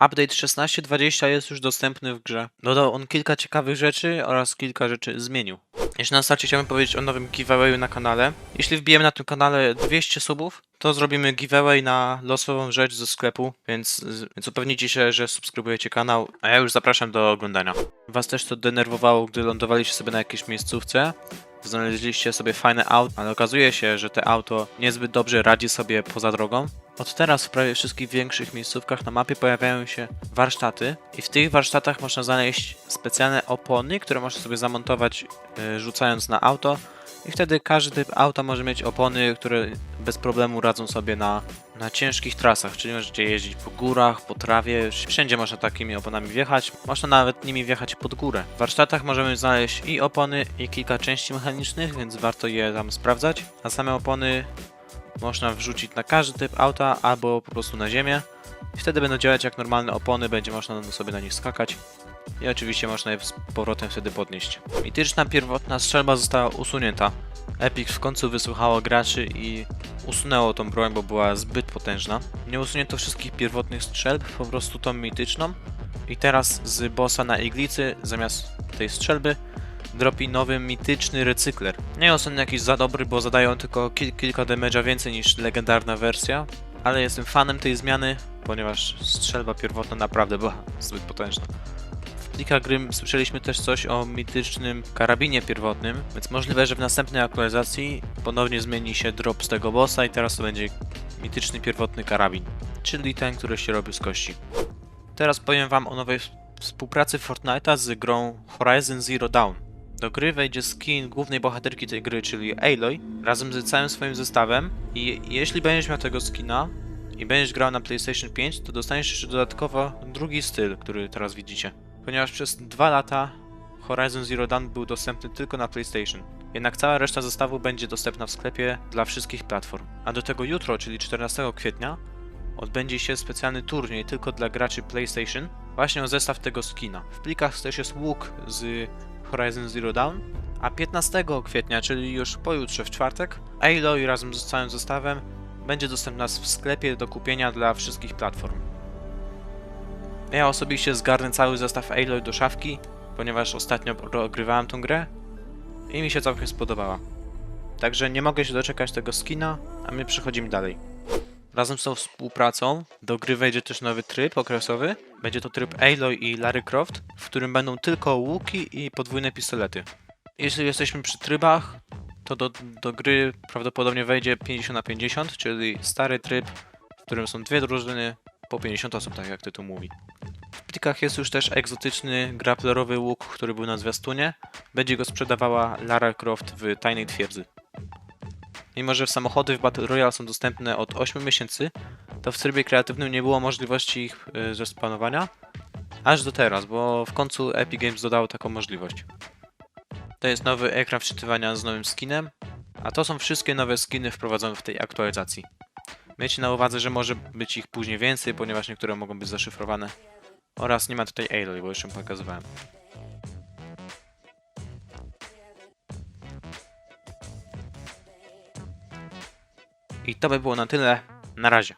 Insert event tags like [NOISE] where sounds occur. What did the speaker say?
Update 16.20 jest już dostępny w grze. Dodał on kilka ciekawych rzeczy oraz kilka rzeczy zmienił. Jeszcze na starcie chciałbym powiedzieć o nowym giveawayu na kanale. Jeśli wbijemy na tym kanale 200 subów, to zrobimy giveaway na losową rzecz ze sklepu, więc, więc upewnijcie się, że subskrybujecie kanał, a ja już zapraszam do oglądania. Was też to denerwowało, gdy lądowaliście sobie na jakiejś miejscówce, znaleźliście sobie fajne auto, ale okazuje się, że te auto niezbyt dobrze radzi sobie poza drogą. Od teraz w prawie wszystkich większych miejscówkach na mapie pojawiają się warsztaty i w tych warsztatach można znaleźć specjalne opony, które można sobie zamontować y, rzucając na auto. I wtedy każdy typ auta może mieć opony, które bez problemu radzą sobie na, na ciężkich trasach, czyli możecie jeździć po górach, po trawie, wszędzie można takimi oponami wjechać, można nawet nimi wjechać pod górę. W warsztatach możemy znaleźć i opony, i kilka części mechanicznych, więc warto je tam sprawdzać, a same opony można wrzucić na każdy typ auta albo po prostu na ziemię i wtedy będą działać jak normalne opony, będzie można sobie na nich skakać i oczywiście można je z powrotem wtedy podnieść. Mityczna pierwotna strzelba została usunięta. Epic w końcu wysłuchało graczy i usunęło tą broń, bo była zbyt potężna. Nie usunięto wszystkich pierwotnych strzelb, po prostu tą mityczną. I teraz z bossa na iglicy, zamiast tej strzelby, dropi nowy mityczny recykler. Nie jest on jakiś za dobry, bo zadają tylko kil kilka damage'a więcej niż legendarna wersja, ale jestem fanem tej zmiany, ponieważ strzelba pierwotna naprawdę była [LAUGHS] zbyt potężna. W plikach gry słyszeliśmy też coś o mitycznym karabinie pierwotnym, więc możliwe, że w następnej aktualizacji ponownie zmieni się drop z tego bossa i teraz to będzie mityczny pierwotny karabin, czyli ten, który się robi z kości. Teraz powiem wam o nowej współpracy Fortnite'a z grą Horizon Zero Dawn. Do gry wejdzie skin głównej bohaterki tej gry, czyli Aloy, razem z całym swoim zestawem i jeśli będziesz miał tego skina i będziesz grał na PlayStation 5, to dostaniesz jeszcze dodatkowo drugi styl, który teraz widzicie. Ponieważ przez dwa lata Horizon Zero Dawn był dostępny tylko na PlayStation. Jednak cała reszta zestawu będzie dostępna w sklepie dla wszystkich platform. A do tego jutro, czyli 14 kwietnia, odbędzie się specjalny turniej tylko dla graczy PlayStation, właśnie o zestaw tego skina. W plikach też jest łuk z Horizon Zero Dawn, a 15 kwietnia, czyli już pojutrze w czwartek, Aloy razem z całym zestawem będzie dostępna w sklepie do kupienia dla wszystkich platform. Ja osobiście zgarnę cały zestaw Aloy do szafki, ponieważ ostatnio ogrywałem tą grę i mi się całkiem spodobała. Także nie mogę się doczekać tego skina, a my przechodzimy dalej. Razem z tą współpracą do gry wejdzie też nowy tryb okresowy. Będzie to tryb Aloy i Lara Croft, w którym będą tylko łuki i podwójne pistolety. Jeśli jesteśmy przy trybach, to do, do gry prawdopodobnie wejdzie 50 na 50, czyli stary tryb, w którym są dwie drużyny po 50 osób, tak jak tytuł mówi. W plikach jest już też egzotyczny grapplerowy łuk, który był na zwiastunie. Będzie go sprzedawała Lara Croft w Tajnej Twierdzy. Mimo, że samochody w Battle Royale są dostępne od 8 miesięcy, to w trybie kreatywnym nie było możliwości ich y, zespanowania aż do teraz, bo w końcu Epic Games dodało taką możliwość. To jest nowy ekran wczytywania z nowym skinem, a to są wszystkie nowe skiny wprowadzone w tej aktualizacji. Miejcie na uwadze, że może być ich później więcej, ponieważ niektóre mogą być zaszyfrowane. Oraz nie ma tutaj Aloy, bo już ją pokazywałem. I to by było na tyle. Na razie.